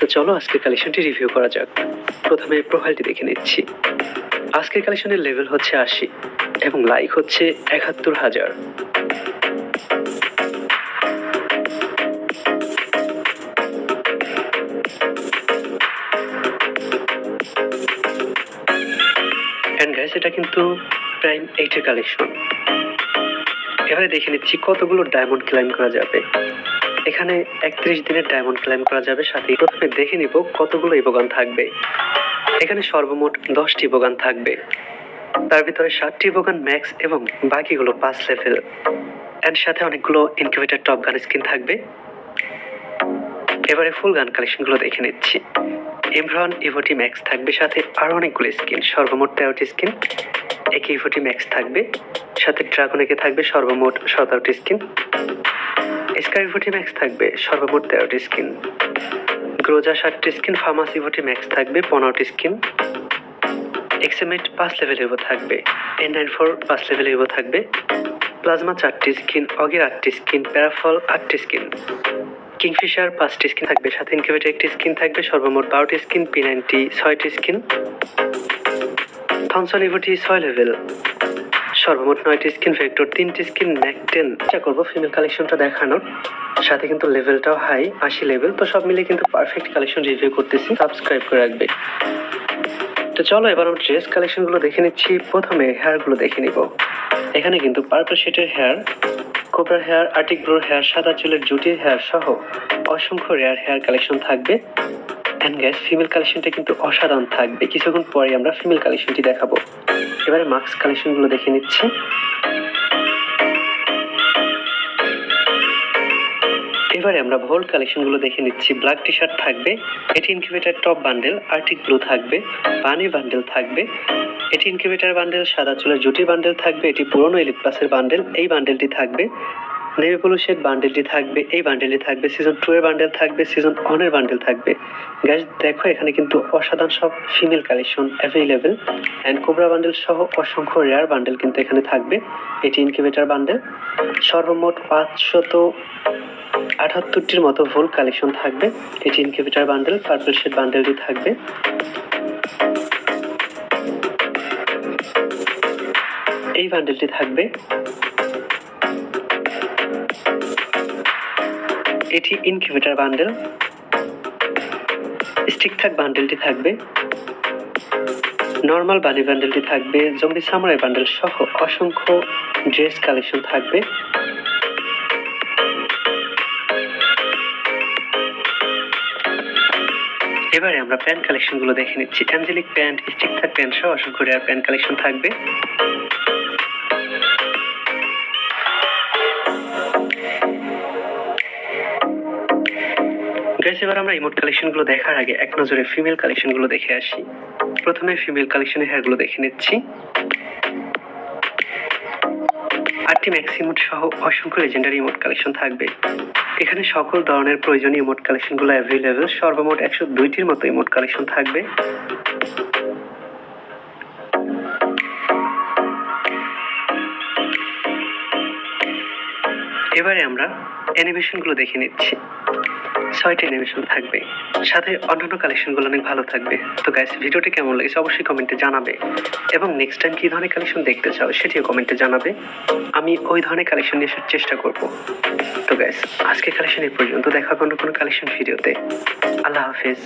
তো চলো, আজকের কালেকশনটি রিভিউ করা যাক। প্রথমে প্রোফাইলটি দেখে নিচ্ছি। আজকের কালেকশনের লেভেল হচ্ছে আশি এবং লাইক হচ্ছে একাত্তর হাজার। এটা কিন্তু প্রাইম এইটের কালেকশন এবারে দেখে নিচ্ছি কতগুলো ডায়মন্ড ক্লাইম করা যাবে। এখানে একত্রিশ দিনের ডায়মন্ড ক্লাইম করা যাবে, সাথে প্রথমে দেখে নিব কতগুলো ইবোগান থাকবে। এখানে সর্বমোট দশটি ইবোগান থাকবে। তার ভিতরে সাতটি ইবোগান ম্যাক্স এবং বাকিগুলো পাঁচ লেভেল এর সাথে অনেকগুলো ইনকিউবেটার টপ গান স্কিন থাকবে। এবারে ফুল গান কালেকশনগুলো দেখে নিচ্ছি। ইমরান ইভোটি ম্যাক্স থাকবে, সাথে আরও অনেকগুলো স্কিন সর্বমোট তেরোটি স্কিন একে ইভোটি ম্যাক্স থাকবে, সাথে ড্রাগন একে থাকবে, সর্বমোট সতেরোটি স্কিন স্কাই ইভোটি ম্যাক্স থাকবে, সর্বমোট তেরোটি স্কিন গ্রোজা ষাটটি স্কিন ফার্মাসি ইভোটি ম্যাক্স থাকবে পনেরোটি স্কিন এক্সএমএট পাঁচ লেভেল ইভো থাকবে এন নাইন ফোর পাঁচ লেভেল ইভো থাকবে প্লাজমা চারটি স্কিন অগের আটটি স্কিন প্যারাফল আটটি স্কিন কিংফিশার পাঁচটি স্কিন থাকবে, সাথে ইনকিউবেটর একটি স্কিন থাকবে, সর্বমোট বারোটি স্কিন পি নাইনটি ছয়টি স্কিন থমসন ইভোটি ছয় লেভেল সর্বমোট নয়টি স্কিন ভেক্টর তিনটি স্কিন ম্যাকটেন চেষ্টা করব ফিমেল কালেকশনটা দেখানোর সাথে কিন্তু লেভেলটাও হাই আশি লেভেল তো সব মিলে কিন্তু পারফেক্ট কালেকশন রিভিউ করতেছি। সাবস্ক্রাইব করে রাখবে। তো চলো এবার আমরা ড্রেস কালেকশনগুলো দেখে নিচ্ছি। প্রথমে হেয়ারগুলো দেখে নিব। এখানে কিন্তু পার্পল শেটের হেয়ার কোবরার হেয়ার আর্টিক ব্রোর হেয়ার সাদা চুলের জুটির হেয়ার সহ অসংখ্য রেয়ার হেয়ার কালেকশন থাকবে। অ্যান্ড গ্যাস ফিমেল কালেকশনটা কিন্তু অসাধারণ থাকবে। কিছুক্ষণ পরে আমরা ফিমেল কালেকশনটি দেখাবো। এবারে মাস্ক কালেকশনগুলো দেখে নিচ্ছি। এবারে আমরা ভোল্ট কালেকশনগুলো দেখে নিচ্ছি। ব্ল্যাক টি শার্ট থাকবে, এটি incubator top bundle Arctic blue থাকবে পানি বান্ডেল থাকবে। এটি ইনকিউবেটার বান্ডেল সাদা চুলের জুটি বান্ডেল থাকবে, এটি পুরনো এলিট প্লাসের বান্ডেল এই বান্ডেলটি থাকবে। নেভি শেড বান্ডেলটি থাকবে, এই বান্ডেলটি থাকবে সিজন টু এর বান্ডেল থাকবে সিজন ওয়ানের বান্ডেল থাকবে। গ্যাস দেখো এখানে কিন্তু অসাধারণ সব female collection available and cobra bundle সহ অসংখ্য রেয়ার বান্ডেল কিন্তু এখানে থাকবে। এটি ইনকিউবেটার বান্ডেল সর্বমোট পাঁচশত আটাত্তরটির মতো ভুল কালেকশন থাকবে। এটি ইনকিউবেটার বান্ডেল পার্পল শেড বান্ডেলটি থাকবে। এই বান্ডেলটি থাকবে এটি ইনকিউবেটার বান্ডেল স্টিক থাক বান্ডেলটি থাকবে। নর্মাল বানি বান্ডেলটি থাকবে। জম্বি সামরাই বান্ডেল সহ অসংখ্য ড্রেস কালেকশন থাকবে। এবারে আমরা প্যান্ট কালেকশনগুলো দেখে নিচ্ছি। অ্যাঞ্জেলিক প্যান্ট স্টিক থাক প্যান্ট সহ অসংখ্য রেয়ার প্যান্ট কালেকশন থাকবে। গাইস এবার আমরা ইমোট কালেকশনগুলো দেখার আগে এক নজরে ফিমেল কালেকশনগুলো দেখে আসি। প্রথমে ফিমেল কালেকশনের হেয়ারগুলো দেখে নিচ্ছি। আটটি ম্যাক্সিমোট সহ অসংখ্য লেজেন্ডারি ইমোট কালেকশন থাকবে। এখানে সকল ধরনের প্রয়োজনীয় ইমোট কালেকশনগুলো অ্যাভেলেবেল সর্বমোট একশো দুইটির মতো ইমোট কালেকশন থাকবে। এবারে আমরা অ্যানিমেশনগুলো দেখে নিচ্ছি। ছয়টি অ্যানিমেশন থাকবে। সাথে অন্যান্য কালেকশনগুলো অনেক ভালো থাকবে। তো গ্যাস ভিডিওটি কেমন লেগেছে অবশ্যই কমেন্টে জানাবে। এবং নেক্সট টাইম কী ধরনের কালেকশন দেখতে চাও সেটিও কমেন্টে জানাবে। আমি ওই ধরনের কালেকশন নিয়ে আসার চেষ্টা করব। তো গাইস আজকে কালেকশন এই পর্যন্ত দেখা অন্য কোনো কালেকশন ভিডিওতে আল্লাহ হাফেজ।